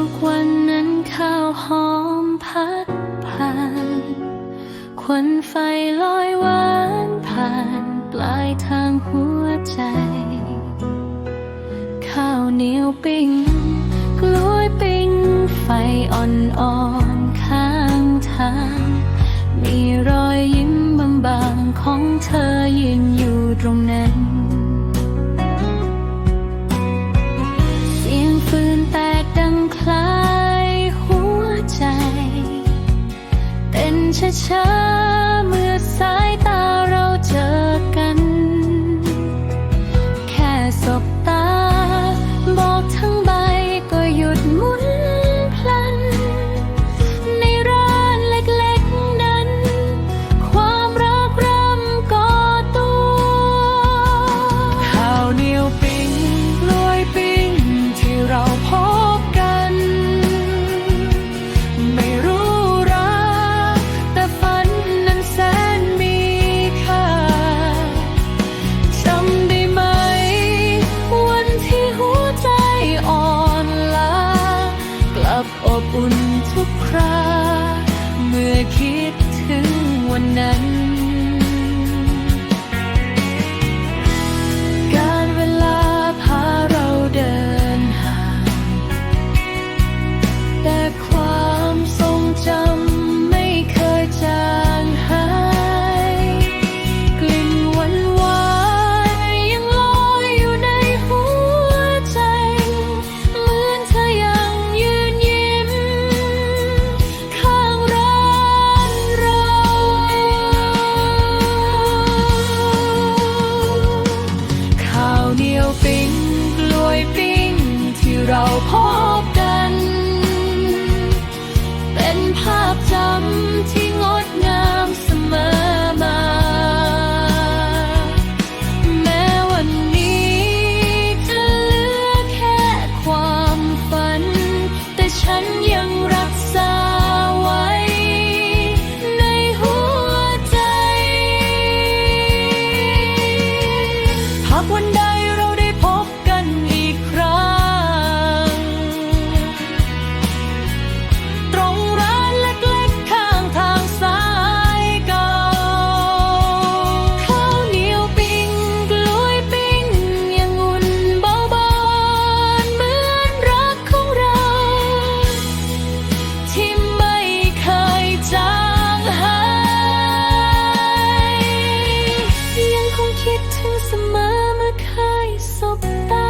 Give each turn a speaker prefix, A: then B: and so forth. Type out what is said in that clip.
A: ทุกวันนั้นข้าวหอมพัดผ่านควันไฟลอยหวานผ่านปลายทางหัวใจ ข้าวเหนียวปิ้งกล้วยปิ้งไฟอ่อนๆข้างทาง มีรอยยิ้มบางๆของเธอยืนอยู่ตรงนั้น ต้น อบอุ่นทุกครา เมื่อคิด
B: ถึงวันนั้น ปิ้งกล้วยปิ้งที่เราพบ คิดถึงเสมอเมื่อเคยสบตา